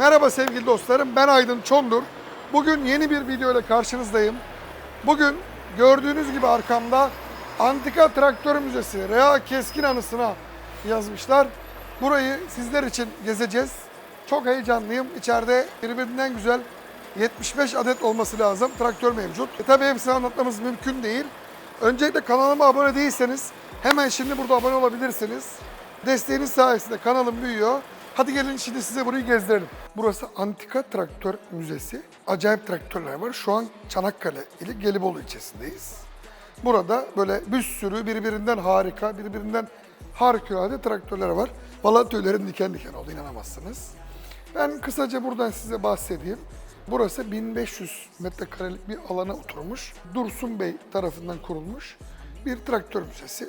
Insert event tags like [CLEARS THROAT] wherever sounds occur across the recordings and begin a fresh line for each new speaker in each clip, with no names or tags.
Merhaba sevgili dostlarım, ben Aydın Çondur. Bugün yeni bir video ile karşınızdayım. Bugün gördüğünüz gibi arkamda Antika Traktör Müzesi, Rea Keskin anısına yazmışlar. Burayı sizler için gezeceğiz. Çok heyecanlıyım. İçeride birbirinden güzel 75 adet olması lazım traktör mevcut. E tabii hepsini anlatmamız mümkün değil. Öncelikle kanalıma abone değilseniz hemen şimdi burada abone olabilirsiniz. Desteğiniz sayesinde kanalım büyüyor. Hadi gelin şimdi size burayı gezdirelim. Burası Antika Traktör Müzesi. Acayip traktörler var. Şu an Çanakkale ili Gelibolu ilçesindeyiz. Burada böyle bir sürü birbirinden harika, birbirinden harikulade traktörler var. Valla tüylerim diken diken oldu inanamazsınız. Ben kısaca buradan size bahsedeyim. Burası 1500 metrekarelik bir alana oturmuş. Dursun Bey tarafından kurulmuş bir traktör müzesi.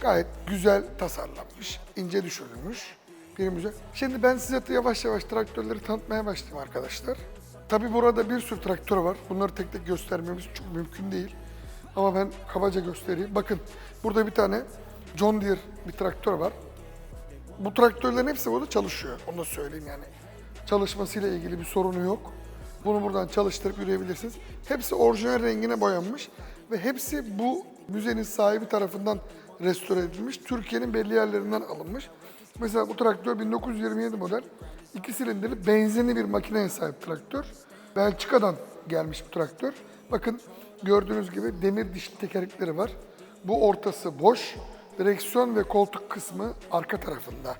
Gayet güzel tasarlanmış, ince düşürülmüş bir müze. Şimdi ben size yavaş yavaş traktörleri tanıtmaya başlayayım arkadaşlar. Tabi burada bir sürü traktör var. Bunları tek tek göstermemiz çok mümkün değil. Ama ben kabaca göstereyim. Bakın burada bir tane John Deere bir traktör var. Bu traktörlerin hepsi burada çalışıyor. Onu da söyleyeyim yani. Çalışmasıyla ilgili bir sorunu yok. Bunu buradan çalıştırıp yürüyebilirsiniz. Hepsi orijinal rengine boyanmış ve hepsi bu müzenin sahibi tarafından restore edilmiş. Türkiye'nin belli yerlerinden alınmış. Mesela bu traktör 1927 model. iki silindirli benzinli bir makineye sahip traktör. Belçika'dan gelmiş bu traktör. Bakın gördüğünüz gibi demir dişli tekerlekleri var. Bu ortası boş. Direksiyon ve koltuk kısmı arka tarafında.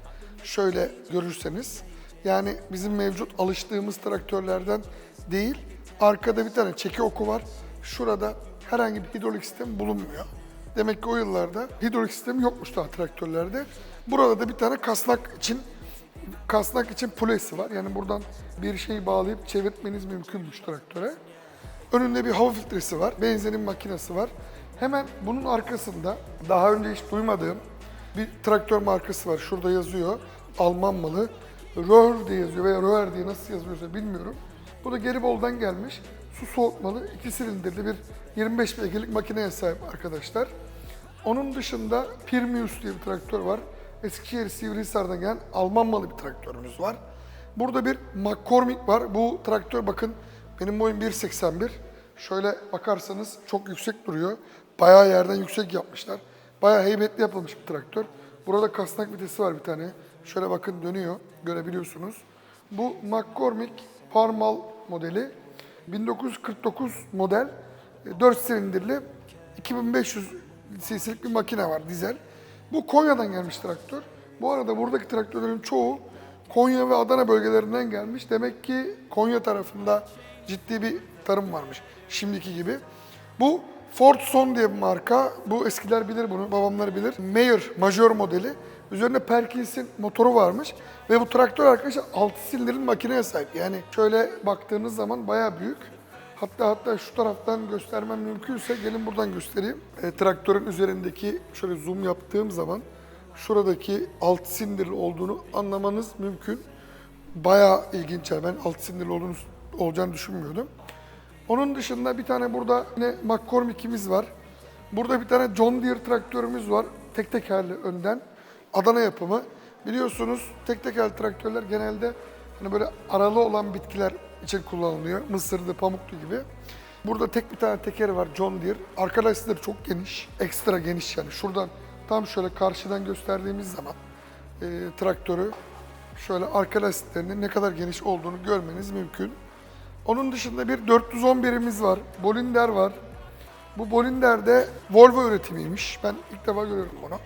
Şöyle görürseniz yani bizim mevcut alıştığımız traktörlerden değil. Arkada bir tane çeki oku var. Şurada herhangi bir hidrolik sistem bulunmuyor. Demek ki o yıllarda hidrolik sistemi yokmuş daha traktörlerde. Burada da bir tane kasnak için kasnak için pulesi var. Yani buradan bir şeyi bağlayıp çevirtmeniz mümkünmüş traktöre. Önünde bir hava filtresi var. Benzinin makinesi var. Hemen bunun arkasında daha önce hiç duymadığım bir traktör markası var. Şurada yazıyor. Alman malı. Röhr diye yazıyor veya Röhr diye nasıl yazıyorsa bilmiyorum. Bu da Geribol'dan gelmiş. Su soğutmalı, iki silindirli bir 25 beygirlik makineye sahip arkadaşlar. Onun dışında Pirmius diye bir traktör var. Eskişehir Sivrihisar'dan gelen Alman malı bir traktörümüz var. Burada bir McCormick var. Bu traktör bakın benim boyum 1.81. Şöyle bakarsanız çok yüksek duruyor. Bayağı yerden yüksek yapmışlar. Bayağı heybetli yapılmış bir traktör. Burada kasnak vitesi var bir tane. Şöyle bakın dönüyor. Görebiliyorsunuz. Bu McCormick Parmal modeli. 1949 model. 4 silindirli 2500 cc'lik bir makine var dizel. Bu Konya'dan gelmiş traktör. Bu arada buradaki traktörlerin çoğu Konya ve Adana bölgelerinden gelmiş. Demek ki Konya tarafında ciddi bir tarım varmış şimdiki gibi. Bu Ford Son diye bir marka. Bu eskiler bilir bunu, babamlar bilir. Mayer Major modeli. Üzerinde Perkins'in motoru varmış. Ve bu traktör arkadaşlar 6 silindirli makineye sahip. Yani şöyle baktığınız zaman bayağı büyük. Hatta hatta şu taraftan göstermem mümkünse gelin buradan göstereyim. E, traktörün üzerindeki şöyle zoom yaptığım zaman şuradaki alt silindirli olduğunu anlamanız mümkün. Bayağı ilginç ben alt silindirli olduğunu, olacağını düşünmüyordum. Onun dışında bir tane burada yine McCormick'imiz var. Burada bir tane John Deere traktörümüz var. Tek tekerli önden. Adana yapımı. Biliyorsunuz tek tekerli traktörler genelde hani böyle aralı olan bitkiler için kullanılıyor. Mısırdı, pamuklu gibi. Burada tek bir tane tekeri var John Deere. Arka lastikleri çok geniş. Ekstra geniş yani. Şuradan tam şöyle karşıdan gösterdiğimiz zaman e, traktörü şöyle arka lastiklerinin ne kadar geniş olduğunu görmeniz mümkün. Onun dışında bir 411'imiz var. Bolinder var. Bu Bolinder de Volvo üretimiymiş. Ben ilk defa görüyorum bunu.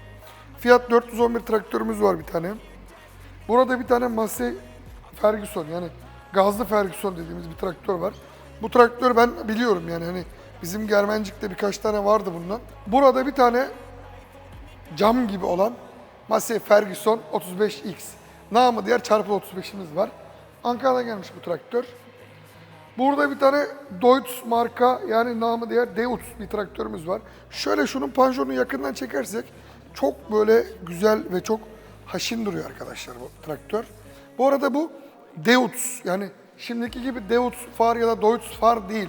Fiat 411 traktörümüz var bir tane. Burada bir tane Massey Ferguson yani gazlı Ferguson dediğimiz bir traktör var. Bu traktör ben biliyorum yani hani bizim Germencik'te birkaç tane vardı bundan. Burada bir tane cam gibi olan Massey Ferguson 35X. Namı diğer çarpı 35'imiz var. Ankara'dan gelmiş bu traktör. Burada bir tane Deutz marka yani namı diğer Deutz bir traktörümüz var. Şöyle şunun panjurunu yakından çekersek çok böyle güzel ve çok haşin duruyor arkadaşlar bu traktör. Bu arada bu Deutz yani şimdiki gibi Deutz far ya da Deutz far değil.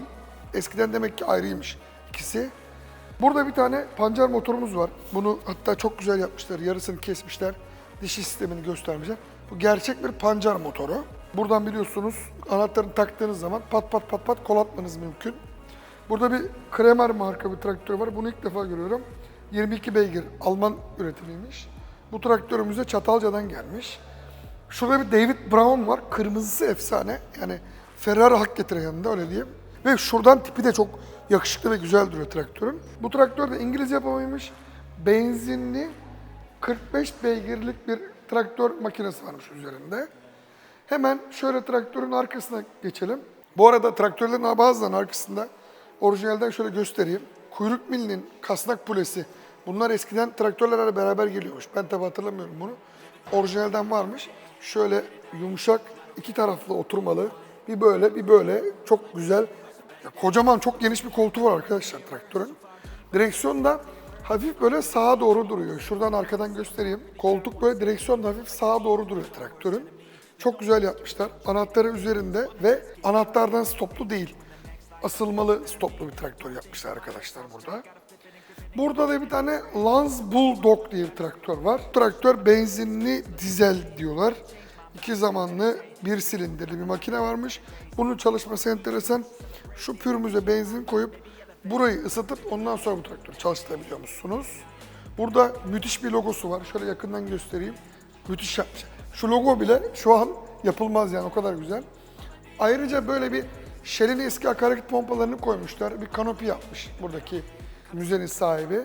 Eskiden demek ki ayrıymış ikisi. Burada bir tane pancar motorumuz var. Bunu hatta çok güzel yapmışlar. Yarısını kesmişler. Dişi sistemini göstermişler. Bu gerçek bir pancar motoru. Buradan biliyorsunuz anahtarını taktığınız zaman pat pat pat pat kol atmanız mümkün. Burada bir Kremer marka bir traktör var. Bunu ilk defa görüyorum. 22 beygir Alman üretimiymiş. Bu traktörümüze Çatalca'dan gelmiş. Şurada bir David Brown var. Kırmızısı efsane. Yani Ferrari hak getiren yanında öyle diyeyim. Ve şuradan tipi de çok yakışıklı ve güzel duruyor traktörün. Bu traktör de İngiliz yapımıymış. Benzinli 45 beygirlik bir traktör makinesi varmış üzerinde. Hemen şöyle traktörün arkasına geçelim. Bu arada traktörlerin bazılarının arkasında orijinalden şöyle göstereyim. Kuyruk milinin kasnak pulesi. Bunlar eskiden traktörlerle beraber geliyormuş. Ben tabi hatırlamıyorum bunu. Orijinalden varmış. Şöyle yumuşak, iki taraflı oturmalı. Bir böyle, bir böyle. Çok güzel. Ya kocaman, çok geniş bir koltuğu var arkadaşlar traktörün. Direksiyon da hafif böyle sağa doğru duruyor. Şuradan arkadan göstereyim. Koltuk böyle direksiyon da hafif sağa doğru duruyor traktörün. Çok güzel yapmışlar. Anahtarı üzerinde ve anahtardan stoplu değil. Asılmalı stoplu bir traktör yapmışlar arkadaşlar burada. Burada da bir tane Lance Bulldog diye bir traktör var. Traktör benzinli dizel diyorlar. İki zamanlı bir silindirli bir makine varmış. Bunun çalışması enteresan. Şu pürmüze benzin koyup burayı ısıtıp ondan sonra bu traktörü çalıştırabiliyor? Burada müthiş bir logosu var. Şöyle yakından göstereyim. Müthiş yapmış. Şu logo bile şu an yapılmaz yani o kadar güzel. Ayrıca böyle bir Shell'in eski akaryakıt pompalarını koymuşlar. Bir kanopi yapmış buradaki müzenin sahibi.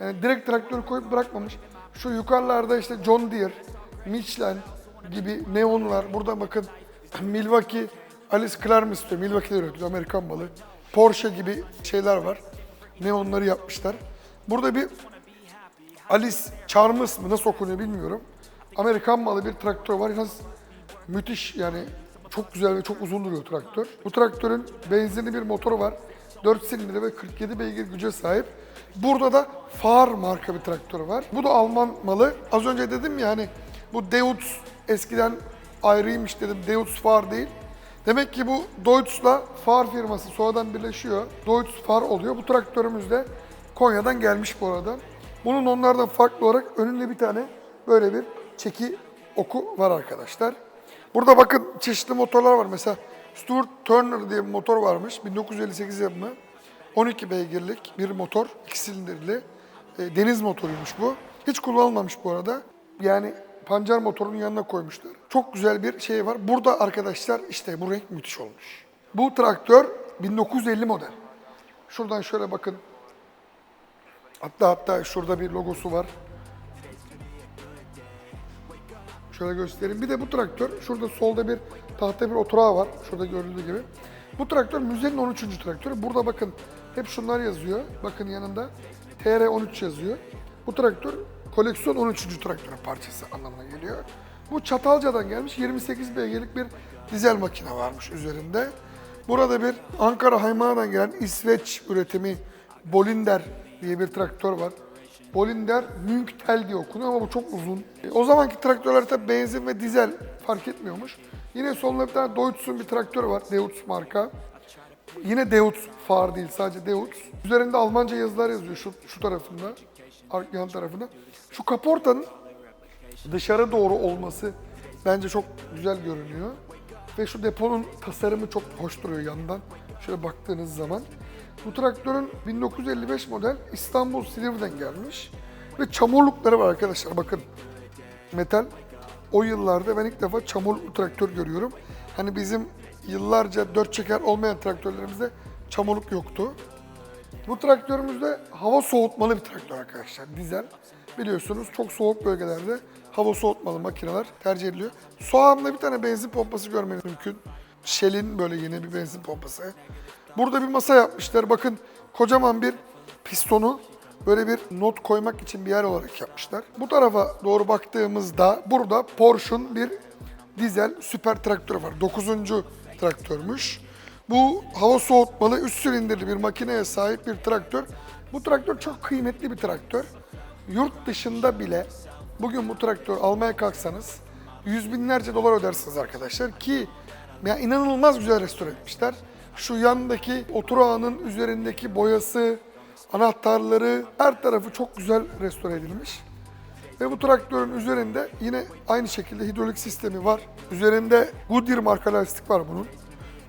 Yani direkt traktörü koyup bırakmamış. Şu yukarılarda işte John Deere, Michelin gibi neonlar. Burada bakın [CLEARS THROAT] Milwaukee, Alice Clark istiyor. Milwaukee'de üretiyor Amerikan malı. Porsche gibi şeyler var. Neonları yapmışlar. Burada bir Alice Charmus mı nasıl okunuyor bilmiyorum. Amerikan malı bir traktör var. Yalnız müthiş yani çok güzel ve çok uzun duruyor traktör. Bu traktörün benzinli bir motoru var. 4 silindir ve 47 beygir güce sahip. Burada da Far marka bir traktör var. Bu da Alman malı. Az önce dedim ya hani bu Deutz eskiden ayrıymış dedim. Deutz Far değil. Demek ki bu Deutz'la Far firması sonradan birleşiyor. Deutz Far oluyor. Bu traktörümüz de Konya'dan gelmiş bu arada. Bunun onlardan farklı olarak önünde bir tane böyle bir çeki oku var arkadaşlar. Burada bakın çeşitli motorlar var. Mesela Stuart Turner diye bir motor varmış. 1958 yapımı. 12 beygirlik bir motor. 2 silindirli. E, deniz motoruymuş bu. Hiç kullanılmamış bu arada. Yani pancar motorunun yanına koymuşlar. Çok güzel bir şey var. Burada arkadaşlar işte bu renk müthiş olmuş. Bu traktör 1950 model. Şuradan şöyle bakın. Hatta hatta şurada bir logosu var. Şöyle göstereyim. Bir de bu traktör, şurada solda bir tahta bir oturağı var. Şurada görüldüğü gibi. Bu traktör müzenin 13. traktörü. Burada bakın hep şunlar yazıyor. Bakın yanında TR13 yazıyor. Bu traktör koleksiyon 13. traktörün parçası anlamına geliyor. Bu Çatalca'dan gelmiş 28 beygirlik bir dizel makine varmış üzerinde. Burada bir Ankara Haymağı'dan gelen İsveç üretimi Bolinder diye bir traktör var. Bolinder Münktel diye okunuyor ama bu çok uzun. E, o zamanki traktörler tabi benzin ve dizel fark etmiyormuş. Yine solunda bir tane Deutz'un bir traktörü var. Deutz marka. Yine Deutz far değil sadece Deutz. Üzerinde Almanca yazılar yazıyor şu, şu tarafında. ar- Yan tarafında. Şu kaportanın dışarı doğru olması bence çok güzel görünüyor. Ve şu deponun tasarımı çok hoş duruyor yandan. Şöyle baktığınız zaman. Bu traktörün 1955 model İstanbul Silivri'den gelmiş. Ve çamurlukları var arkadaşlar bakın. Metal. O yıllarda ben ilk defa çamurluklu traktör görüyorum. Hani bizim yıllarca dört çeker olmayan traktörlerimizde çamurluk yoktu. Bu traktörümüzde hava soğutmalı bir traktör arkadaşlar. Dizel. Biliyorsunuz çok soğuk bölgelerde hava soğutmalı makineler tercih ediliyor. Soğanla bir tane benzin pompası görmeniz mümkün. Shell'in böyle yeni bir benzin pompası. Burada bir masa yapmışlar. Bakın kocaman bir pistonu böyle bir not koymak için bir yer olarak yapmışlar. Bu tarafa doğru baktığımızda burada Porsche'un bir dizel süper traktörü var. 9. traktörmüş. Bu hava soğutmalı üst silindirli bir makineye sahip bir traktör. Bu traktör çok kıymetli bir traktör. Yurt dışında bile bugün bu traktör almaya kalksanız yüz binlerce dolar ödersiniz arkadaşlar ki ya inanılmaz güzel restore etmişler. Şu yandaki oturağının üzerindeki boyası, anahtarları her tarafı çok güzel restore edilmiş. Ve bu traktörün üzerinde yine aynı şekilde hidrolik sistemi var. Üzerinde Goodyear marka lastik var bunun.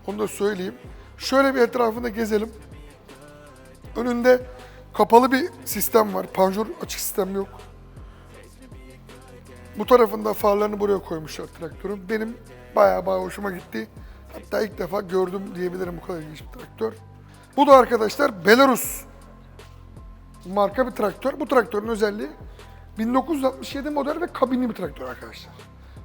Onu da söyleyeyim. Şöyle bir etrafında gezelim. Önünde kapalı bir sistem var. Panjur açık sistem yok. Bu tarafında farlarını buraya koymuşlar traktörün. Benim bayağı bayağı hoşuma gitti. Hatta ilk defa gördüm diyebilirim bu kadar ilginç bir traktör. Bu da arkadaşlar Belarus marka bir traktör. Bu traktörün özelliği 1967 model ve kabinli bir traktör arkadaşlar.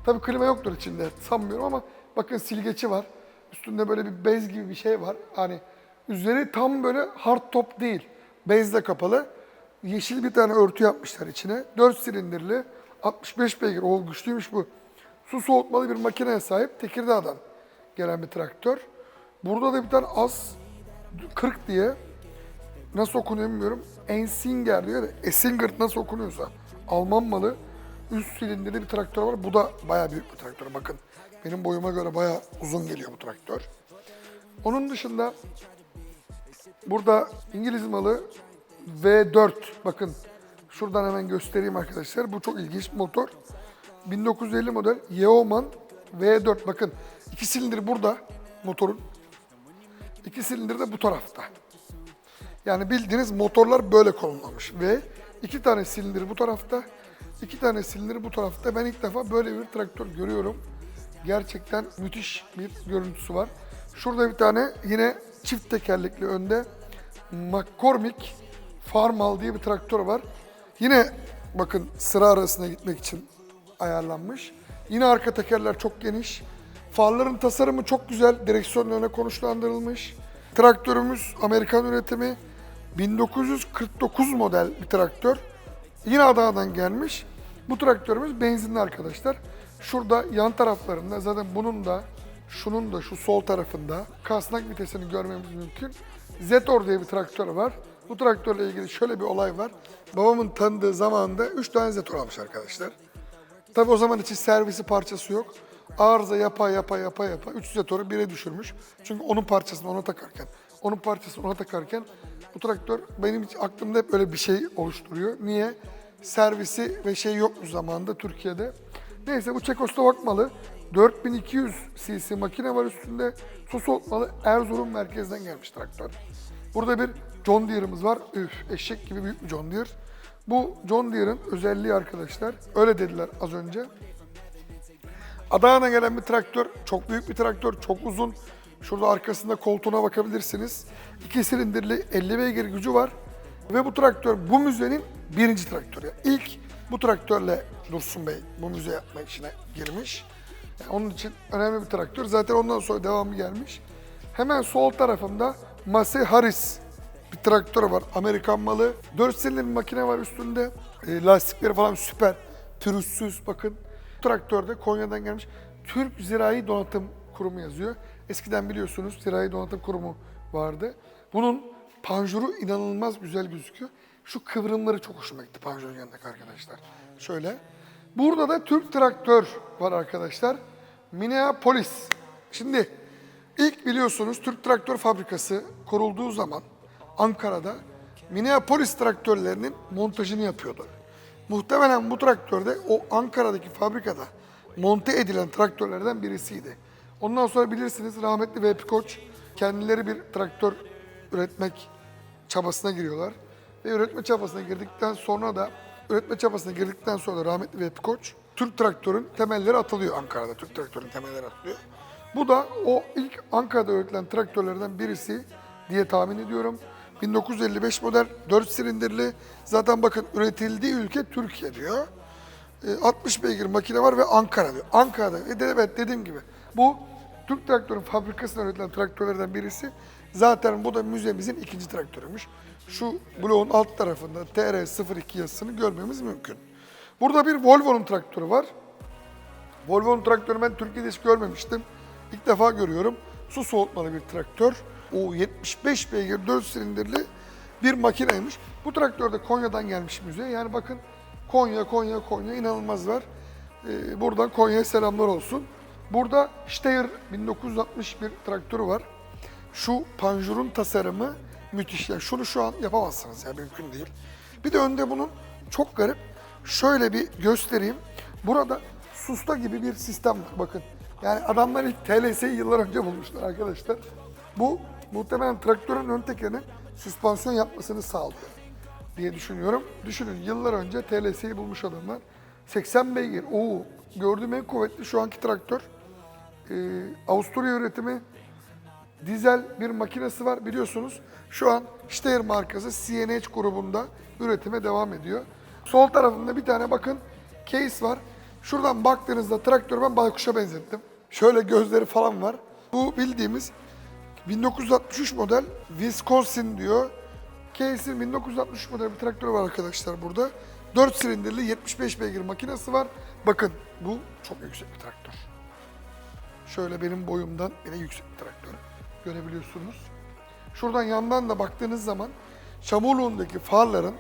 Tabii klima yoktur içinde sanmıyorum ama bakın silgeci var. Üstünde böyle bir bez gibi bir şey var. Hani üzeri tam böyle hard top değil. Bezle kapalı. Yeşil bir tane örtü yapmışlar içine. 4 silindirli 65 beygir. O güçlüymüş bu. Su soğutmalı bir makineye sahip Tekirdağ'dan gelen bir traktör. Burada da bir tane az 40 diye nasıl okunuyor bilmiyorum. Ensinger diyor Esinger nasıl okunuyorsa. Alman malı üst silindirli bir traktör var. Bu da bayağı büyük bir traktör. Bakın benim boyuma göre bayağı uzun geliyor bu traktör. Onun dışında burada İngiliz malı V4. Bakın şuradan hemen göstereyim arkadaşlar. Bu çok ilginç bir motor. 1950 model Yeoman V4. Bakın iki silindir burada motorun. İki silindir de bu tarafta. Yani bildiğiniz motorlar böyle konumlanmış ve iki tane silindir bu tarafta, iki tane silindir bu tarafta. Ben ilk defa böyle bir traktör görüyorum. Gerçekten müthiş bir görüntüsü var. Şurada bir tane yine çift tekerlekli önde McCormick Farmal diye bir traktör var. Yine bakın sıra arasına gitmek için ayarlanmış. Yine arka tekerler çok geniş. Farların tasarımı çok güzel. Direksiyonun öne konuşlandırılmış. Traktörümüz Amerikan üretimi. 1949 model bir traktör. Yine Adana'dan gelmiş. Bu traktörümüz benzinli arkadaşlar. Şurada yan taraflarında zaten bunun da şunun da şu sol tarafında kasnak vitesini görmemiz mümkün. Zetor diye bir traktör var. Bu traktörle ilgili şöyle bir olay var. Babamın tanıdığı zamanında 3 tane Zetor almış arkadaşlar. Tabii o zaman için servisi parçası yok. Arıza yapa yapa yapa yapa 300 Zetor'u bire düşürmüş. Çünkü onun parçasını ona takarken, onun parçasını ona takarken bu traktör benim aklımda hep öyle bir şey oluşturuyor. Niye? Servisi ve şey yokmuş zamanında Türkiye'de. Neyse bu Çekoslovak malı 4200 cc makine var üstünde. Su soğutmalı Erzurum merkezden gelmiş traktör. Burada bir John Deere'ımız var. Üf, eşek gibi büyük bir John Deere. Bu John Deere'ın özelliği arkadaşlar. Öyle dediler az önce. Adana'dan gelen bir traktör. Çok büyük bir traktör. Çok uzun. Şurada arkasında koltuğuna bakabilirsiniz. İki silindirli 50 beygir gücü var. Ve bu traktör bu müzenin birinci traktörü. İlk bu traktörle Dursun Bey bu müze yapmak işine girmiş. Yani onun için önemli bir traktör. Zaten ondan sonra devamı gelmiş. Hemen sol tarafımda Massey Harris bir traktör var. Amerikan malı. 4 silindir bir makine var üstünde. E, lastikleri falan süper. Pürüzsüz bakın. Traktörde Konya'dan gelmiş. Türk Zirai Donatım Kurumu yazıyor. Eskiden biliyorsunuz Zirai Donatım Kurumu vardı. Bunun panjuru inanılmaz güzel gözüküyor. Şu kıvrımları çok hoşuma gitti panjurun yanındaki arkadaşlar. Şöyle. Burada da Türk traktör var arkadaşlar. Minneapolis. Şimdi ilk biliyorsunuz Türk Traktör Fabrikası kurulduğu zaman Ankara'da Minneapolis traktörlerinin montajını yapıyordu. Muhtemelen bu traktörde o Ankara'daki fabrikada monte edilen traktörlerden birisiydi. Ondan sonra bilirsiniz rahmetli Vehbi Koç kendileri bir traktör üretmek çabasına giriyorlar. Ve üretme çabasına girdikten sonra da üretme çabasına girdikten sonra da rahmetli Vehbi Koç Türk traktörün temelleri atılıyor Ankara'da. Türk traktörün temelleri atılıyor. Bu da o ilk Ankara'da üretilen traktörlerden birisi diye tahmin ediyorum. 1955 model 4 silindirli. Zaten bakın üretildiği ülke Türkiye diyor. E, 60 beygir makine var ve Ankara diyor. Ankara'da. E, evet dediğim gibi. Bu Türk traktörün fabrikasında üretilen traktörlerden birisi. Zaten bu da müzemizin ikinci traktörüymüş. Şu bloğun alt tarafında TR02 yazısını görmemiz mümkün. Burada bir Volvo'nun traktörü var. Volvo'nun traktörü ben Türkiye'de hiç görmemiştim. İlk defa görüyorum. Su soğutmalı bir traktör. O 75 beygir 4 silindirli bir makineymiş. Bu traktör de Konya'dan gelmiş müzeye. Yani bakın Konya, Konya, Konya inanılmaz var. Ee, buradan Konya'ya selamlar olsun. Burada Steyr 1961 traktörü var. Şu panjurun tasarımı müthiş. Yani şunu şu an yapamazsınız ya mümkün değil. Bir de önde bunun çok garip şöyle bir göstereyim. Burada susta gibi bir sistem var bakın. Yani adamlar ilk TLS'yi yıllar önce bulmuşlar arkadaşlar. Bu muhtemelen traktörün ön tekerine süspansiyon yapmasını sağlıyor diye düşünüyorum. Düşünün yıllar önce TLS'yi bulmuş adamlar. 80 beygir. Oo, gördüğüm en kuvvetli şu anki traktör. Ee, Avusturya üretimi dizel bir makinesi var biliyorsunuz. Şu an Steyr markası CNH grubunda üretime devam ediyor. Sol tarafında bir tane bakın case var. Şuradan baktığınızda traktörü ben baykuşa benzettim. Şöyle gözleri falan var. Bu bildiğimiz 1963 model Wisconsin diyor. Case'in 1963 model bir traktörü var arkadaşlar burada. 4 silindirli 75 beygir makinesi var. Bakın bu çok yüksek bir traktör. Şöyle benim boyumdan bile yüksek bir traktör görebiliyorsunuz. Şuradan yandan da baktığınız zaman Çamurluğundaki farların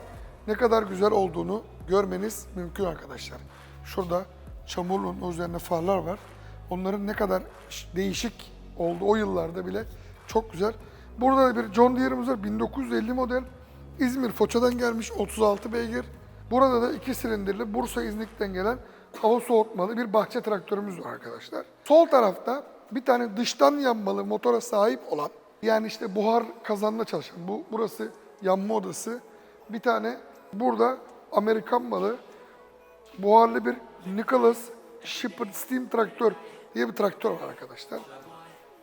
ne kadar güzel olduğunu görmeniz mümkün arkadaşlar. Şurada Çamurluğun üzerinde farlar var. Onların ne kadar değişik oldu o yıllarda bile çok güzel. Burada da bir John Deere'ımız var 1950 model. İzmir Foça'dan gelmiş 36 beygir. Burada da iki silindirli Bursa İznik'ten gelen hava soğutmalı bir bahçe traktörümüz var arkadaşlar. Sol tarafta bir tane dıştan yanmalı motora sahip olan yani işte buhar kazanla çalışan bu burası yanma odası. Bir tane burada Amerikan malı buharlı bir Nicholas Shepard Steam traktör diye bir traktör var arkadaşlar.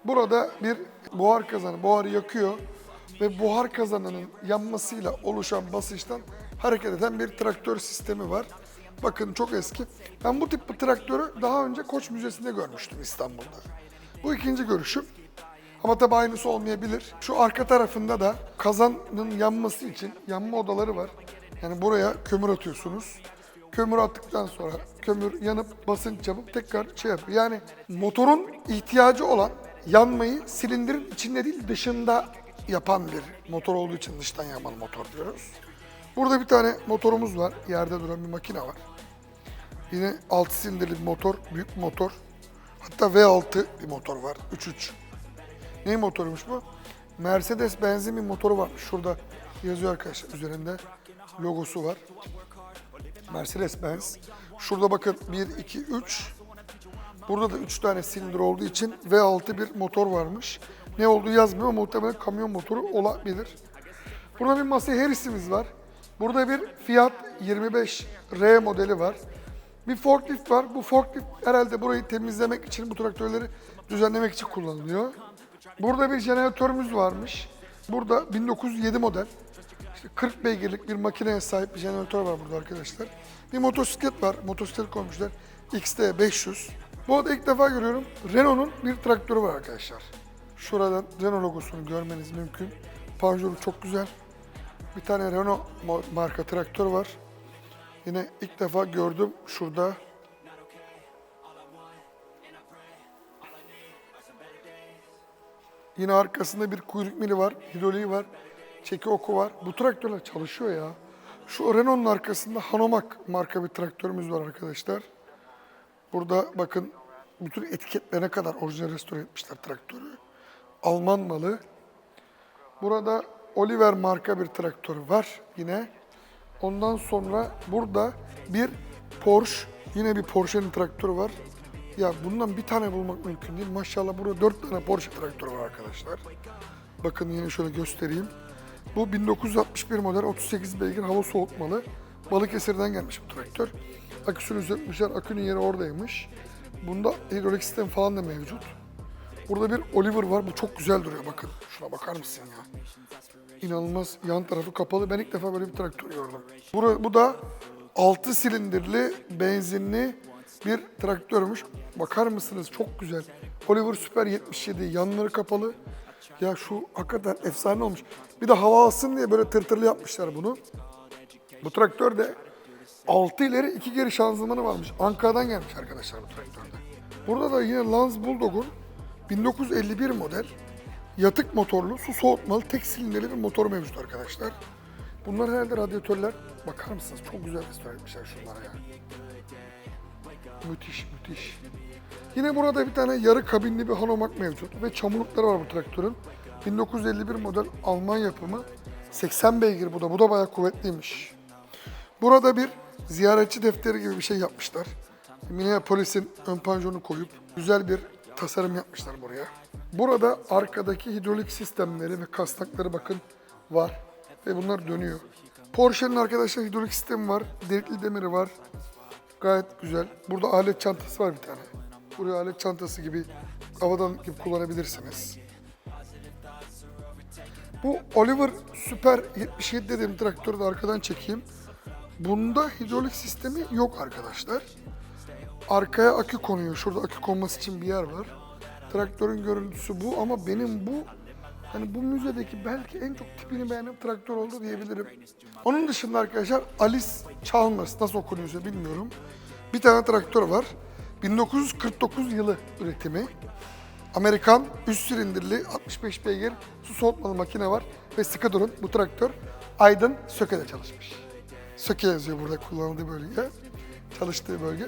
Burada bir buhar kazanı, buharı yakıyor ve buhar kazanının yanmasıyla oluşan basınçtan hareket eden bir traktör sistemi var. Bakın çok eski. Ben bu tip bir traktörü daha önce Koç Müzesi'nde görmüştüm İstanbul'da. Bu ikinci görüşüm. Ama tabi aynısı olmayabilir. Şu arka tarafında da kazanın yanması için yanma odaları var. Yani buraya kömür atıyorsunuz. Kömür attıktan sonra kömür yanıp basınç yapıp tekrar şey yapıyor. Yani motorun ihtiyacı olan yanmayı silindirin içinde değil dışında yapan bir motor olduğu için dıştan yanmalı motor diyoruz. Burada bir tane motorumuz var. Yerde duran bir makine var. Yine 6 silindirli bir motor, büyük bir motor. Hatta V6 bir motor var. 3.3. Ne motoruymuş bu? Mercedes benzin bir motoru varmış. Şurada yazıyor arkadaşlar üzerinde logosu var. Mercedes Benz. Şurada bakın 1, 2, 3. Burada da 3 tane silindir olduğu için V6 bir motor varmış. Ne olduğu yazmıyor muhtemelen kamyon motoru olabilir. Burada bir Massey Harris'imiz var. Burada bir Fiat 25R modeli var. Bir forklift var. Bu forklift herhalde burayı temizlemek için, bu traktörleri düzenlemek için kullanılıyor. Burada bir jeneratörümüz varmış. Burada 1907 model. İşte 40 beygirlik bir makineye sahip bir jeneratör var burada arkadaşlar. Bir motosiklet var. Motosiklet koymuşlar. XT 500. Bu arada ilk defa görüyorum. Renault'un bir traktörü var arkadaşlar. Şuradan Renault logosunu görmeniz mümkün. Panjuru çok güzel. Bir tane Renault marka traktör var. Yine ilk defa gördüm şurada. Yine arkasında bir kuyruk mili var, hidroliği var, çeki oku var. Bu traktörler çalışıyor ya. Şu Renault'un arkasında Hanomak marka bir traktörümüz var arkadaşlar. Burada bakın bütün etiketlerine kadar orijinal restore etmişler traktörü. Alman malı. Burada Oliver marka bir traktör var yine. Ondan sonra burada bir Porsche, yine bir Porsche'nin traktörü var. Ya bundan bir tane bulmak mümkün değil. Maşallah burada dört tane Porsche traktörü var arkadaşlar. Bakın yine şöyle göstereyim. Bu 1961 model 38 beygir hava soğutmalı. Balıkesir'den gelmiş bu traktör. Aküsünü düzeltmişler. Akünün yeri oradaymış. Bunda hidrolik sistem falan da mevcut. Burada bir Oliver var. Bu çok güzel duruyor bakın. Şuna bakar mısın ya? İnanılmaz yan tarafı kapalı. Ben ilk defa böyle bir traktör gördüm. Bu, bu da 6 silindirli benzinli bir traktörmüş. Bakar mısınız? Çok güzel. Oliver Super 77 yanları kapalı. Ya şu hakikaten efsane olmuş. Bir de hava alsın diye böyle tırtırlı yapmışlar bunu. Bu traktör de 6 ileri 2 geri şanzımanı varmış. Ankara'dan gelmiş arkadaşlar bu traktörde. Burada da yine Lance Bulldog'un 1951 model yatık motorlu su soğutmalı tek silindirli bir motor mevcut arkadaşlar. Bunlar herhalde radyatörler. Bakar mısınız? Çok güzel restore etmişler şunlara ya. Müthiş, müthiş. Yine burada bir tane yarı kabinli bir hanomak mevcut ve çamurlukları var bu traktörün. 1951 model Alman yapımı. 80 beygir bu da. Bu da bayağı kuvvetliymiş. Burada bir ziyaretçi defteri gibi bir şey yapmışlar. Minneapolis'in ön panjonu koyup güzel bir tasarım yapmışlar buraya. Burada arkadaki hidrolik sistemleri ve kasnakları bakın var ve bunlar dönüyor. Porsche'nin arkadaşlar hidrolik sistemi var, delikli demiri var. Gayet güzel. Burada alet çantası var bir tane. Buraya alet çantası gibi havadan gibi kullanabilirsiniz. Bu Oliver Super 77 dediğim traktörü de arkadan çekeyim. Bunda hidrolik sistemi yok arkadaşlar. Arkaya akü konuyor. Şurada akü konması için bir yer var. Traktörün görüntüsü bu ama benim bu hani bu müzedeki belki en çok tipini beğendiğim traktör oldu diyebilirim. Onun dışında arkadaşlar Alice Chalmers nasıl okunuyorsa bilmiyorum. Bir tane traktör var. 1949 yılı üretimi. Amerikan üst silindirli 65 beygir su soğutmalı makine var ve sıkı durun bu traktör Aydın Söke'de çalışmış. Söke yazıyor burada kullanıldığı bölge, çalıştığı bölge.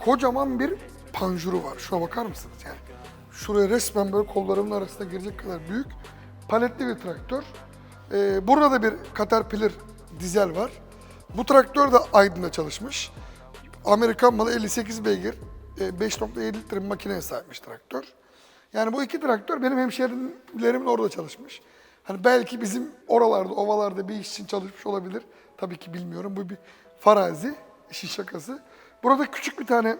Kocaman bir panjuru var. Şuna bakar mısınız yani? Şuraya resmen böyle kollarımın arasına girecek kadar büyük paletli bir traktör. Ee, burada da bir Caterpillar dizel var. Bu traktör de Aydın'da çalışmış. Amerikan malı 58 beygir, e, 5.7 litre bir makineye sahipmiş traktör. Yani bu iki traktör benim hemşehrilerimin orada çalışmış. Hani belki bizim oralarda, ovalarda bir iş için çalışmış olabilir. Tabii ki bilmiyorum. Bu bir farazi, işin şakası. Burada küçük bir tane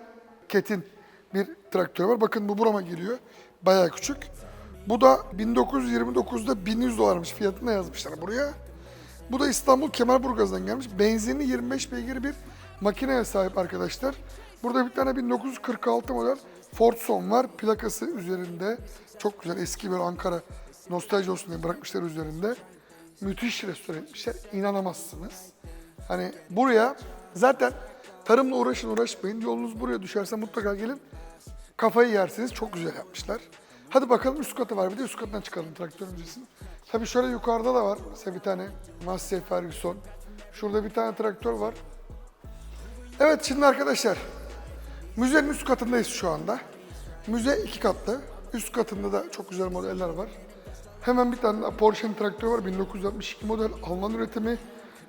Ket'in bir traktör var. Bakın bu burama geliyor. Bayağı küçük. Bu da 1929'da 1100 dolarmış fiyatını yazmışlar buraya. Bu da İstanbul Kemerburgaz'dan gelmiş. Benzinli 25 beygir bir makineye sahip arkadaşlar. Burada bir tane 1946 model Ford Son var. Plakası üzerinde. Çok güzel eski bir Ankara nostalji olsun diye bırakmışlar üzerinde. Müthiş restore etmişler. İnanamazsınız. Hani buraya zaten tarımla uğraşın uğraşmayın. Yolunuz buraya düşerse mutlaka gelin. Kafayı yersiniz. Çok güzel yapmışlar. Hadi bakalım üst katı var. Bir de üst katından çıkalım traktör müzesinin. Tabii şöyle yukarıda da var. Mesela bir tane Massey Ferguson. Şurada bir tane traktör var. Evet şimdi arkadaşlar. Müzenin üst katındayız şu anda. Müze iki katlı. Üst katında da çok güzel modeller var. Hemen bir tane Porsche'nin traktörü var. 1962 model Alman üretimi.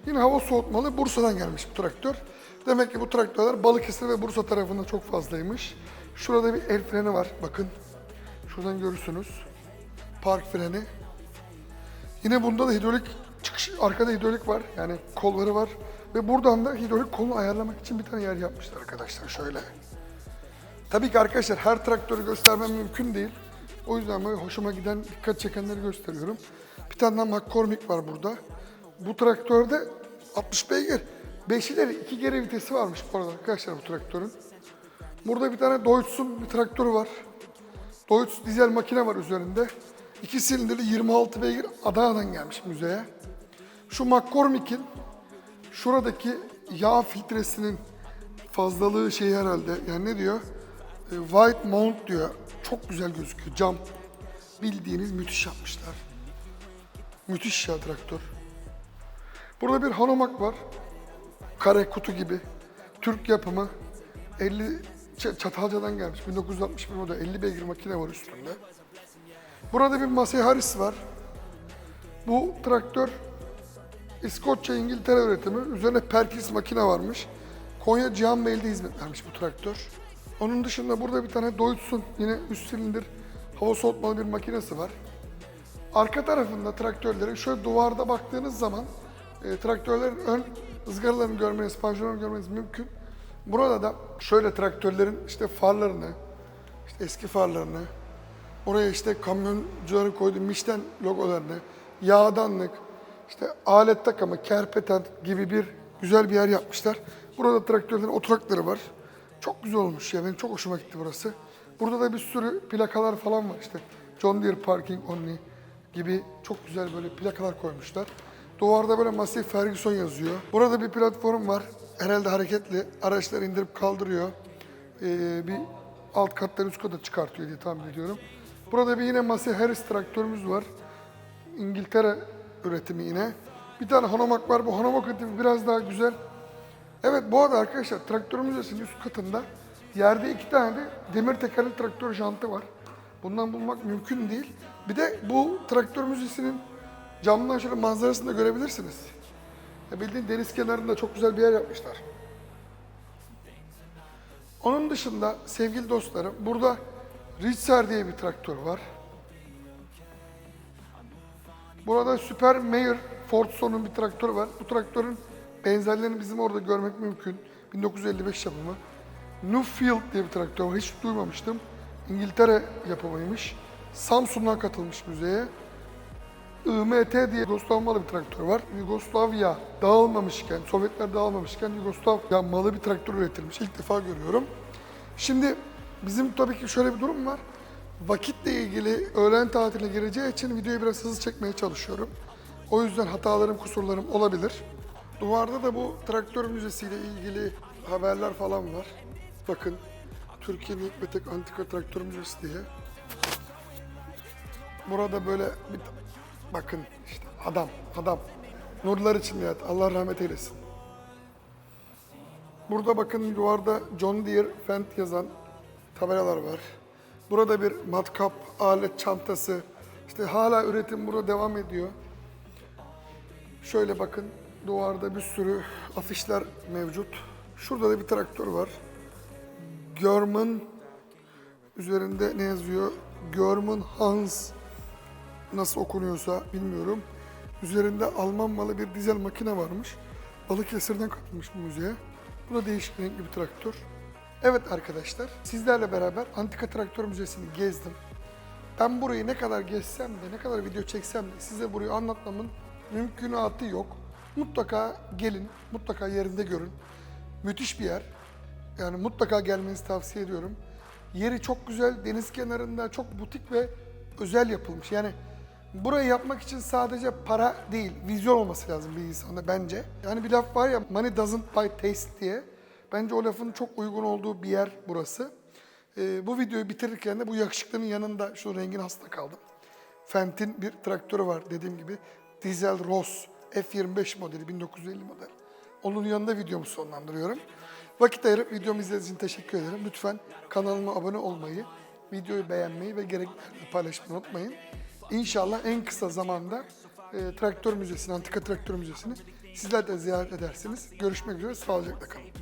Yine hava soğutmalı. Bursa'dan gelmiş bu traktör. Demek ki bu traktörler Balıkesir ve Bursa tarafında çok fazlaymış. Şurada bir el freni var. Bakın. Şuradan görürsünüz. Park freni. Yine bunda da hidrolik çıkış, arkada hidrolik var. Yani kolları var. Ve buradan da hidrolik kolunu ayarlamak için bir tane yer yapmışlar arkadaşlar. Şöyle. Tabii ki arkadaşlar her traktörü göstermem mümkün değil. O yüzden böyle hoşuma giden, dikkat çekenleri gösteriyorum. Bir tane daha McCormick var burada. Bu traktörde 60 beygir. 5 ileri 2 geri vitesi varmış bu arada arkadaşlar bu traktörün. Burada bir tane Deutz'un bir traktörü var. Deutz dizel makine var üzerinde. 2 silindirli 26 beygir Adana'dan gelmiş müzeye. Şu McCormick'in şuradaki yağ filtresinin fazlalığı şey herhalde. Yani ne diyor? E, White Mount diyor. Çok güzel gözüküyor. Cam. Bildiğiniz müthiş yapmışlar. Müthiş ya traktör. Burada bir Hanomak var. Kare kutu gibi. Türk yapımı. 50 Ç- Çatalca'dan gelmiş. 1961 model 50 beygir makine var üstünde. Burada bir Massey Harris var. Bu traktör İskoçya İngiltere üretimi. Üzerine Perkins makine varmış. Konya Cihan Beyli'de hizmet vermiş bu traktör. Onun dışında burada bir tane Deutz'un yine üst silindir hava soğutmalı bir makinesi var. Arka tarafında traktörlerin şöyle duvarda baktığınız zaman e, traktörlerin ön ızgaralarını görmeniz, panjurlarını görmeniz mümkün. Burada da şöyle traktörlerin işte farlarını, işte eski farlarını, oraya işte kamyoncuların koyduğu Michelin logolarını, yağdanlık, işte alet takımı, kerpeten gibi bir güzel bir yer yapmışlar. Burada traktörlerin oturakları var. Çok güzel olmuş ya. Benim çok hoşuma gitti burası. Burada da bir sürü plakalar falan var işte. John Deere Parking Only gibi çok güzel böyle plakalar koymuşlar. Duvarda böyle Massey Ferguson yazıyor. Burada bir platform var. Herhalde hareketli. Araçları indirip kaldırıyor. Ee, bir alt kattan üst kata çıkartıyor diye tahmin ediyorum. Burada bir yine Massey Harris traktörümüz var. İngiltere üretimi yine. Bir tane Hanomak var. Bu Hanomak üretimi biraz daha güzel. Evet bu arada arkadaşlar traktör müzesinin üst katında yerde iki tane de demir tekerli traktör jantı var. Bundan bulmak mümkün değil. Bir de bu traktör müzesinin camdan şöyle manzarasını da görebilirsiniz. Ya bildiğin deniz kenarında çok güzel bir yer yapmışlar. Onun dışında sevgili dostlarım burada Ritzer diye bir traktör var. Burada Super Mayer Fordson'un bir traktörü var. Bu traktörün benzerlerini bizim orada görmek mümkün. 1955 yapımı. Newfield diye bir traktör var. Hiç duymamıştım. İngiltere yapımıymış. Samsun'dan katılmış müzeye. IMT diye Yugoslav bir traktör var. Yugoslavya dağılmamışken, Sovyetler dağılmamışken Yugoslavya malı bir traktör üretilmiş. İlk defa görüyorum. Şimdi bizim tabii ki şöyle bir durum var. Vakitle ilgili öğlen tatiline gireceği için videoyu biraz hızlı çekmeye çalışıyorum. O yüzden hatalarım, kusurlarım olabilir. Duvarda da bu traktör müzesiyle ilgili haberler falan var. Bakın Türkiye'nin ilk ve tek antika traktör müzesi diye. Burada böyle bir bakın işte adam adam nurlar içinde yat Allah rahmet eylesin. Burada bakın duvarda John Deere Fendt yazan tabelalar var. Burada bir matkap, alet çantası. İşte hala üretim burada devam ediyor. Şöyle bakın duvarda bir sürü afişler mevcut. Şurada da bir traktör var. Görmün üzerinde ne yazıyor? Görmün Hans nasıl okunuyorsa bilmiyorum. Üzerinde Alman malı bir dizel makine varmış. Balıkesir'den katılmış bu müzeye. Bu da değişik renkli bir traktör. Evet arkadaşlar, sizlerle beraber Antika Traktör Müzesi'ni gezdim. Ben burayı ne kadar gezsem de, ne kadar video çeksem de size burayı anlatmamın mümkünatı yok. Mutlaka gelin, mutlaka yerinde görün. Müthiş bir yer. Yani mutlaka gelmenizi tavsiye ediyorum. Yeri çok güzel, deniz kenarında çok butik ve özel yapılmış. Yani burayı yapmak için sadece para değil, vizyon olması lazım bir insanda bence. Yani bir laf var ya, money doesn't buy taste diye. Bence o lafın çok uygun olduğu bir yer burası. Ee, bu videoyu bitirirken de bu yakışıklının yanında şu rengin hasta kaldım. Fendt'in bir traktörü var dediğim gibi. Diesel Ross F25 modeli 1950 model. Onun yanında videomu sonlandırıyorum. Vakit ayırıp videomu izlediğiniz için teşekkür ederim. Lütfen kanalıma abone olmayı, videoyu beğenmeyi ve gerekli paylaşmayı unutmayın. İnşallah en kısa zamanda e, traktör müzesini, antika traktör müzesini sizler de ziyaret edersiniz. Görüşmek üzere, sağlıcakla kalın.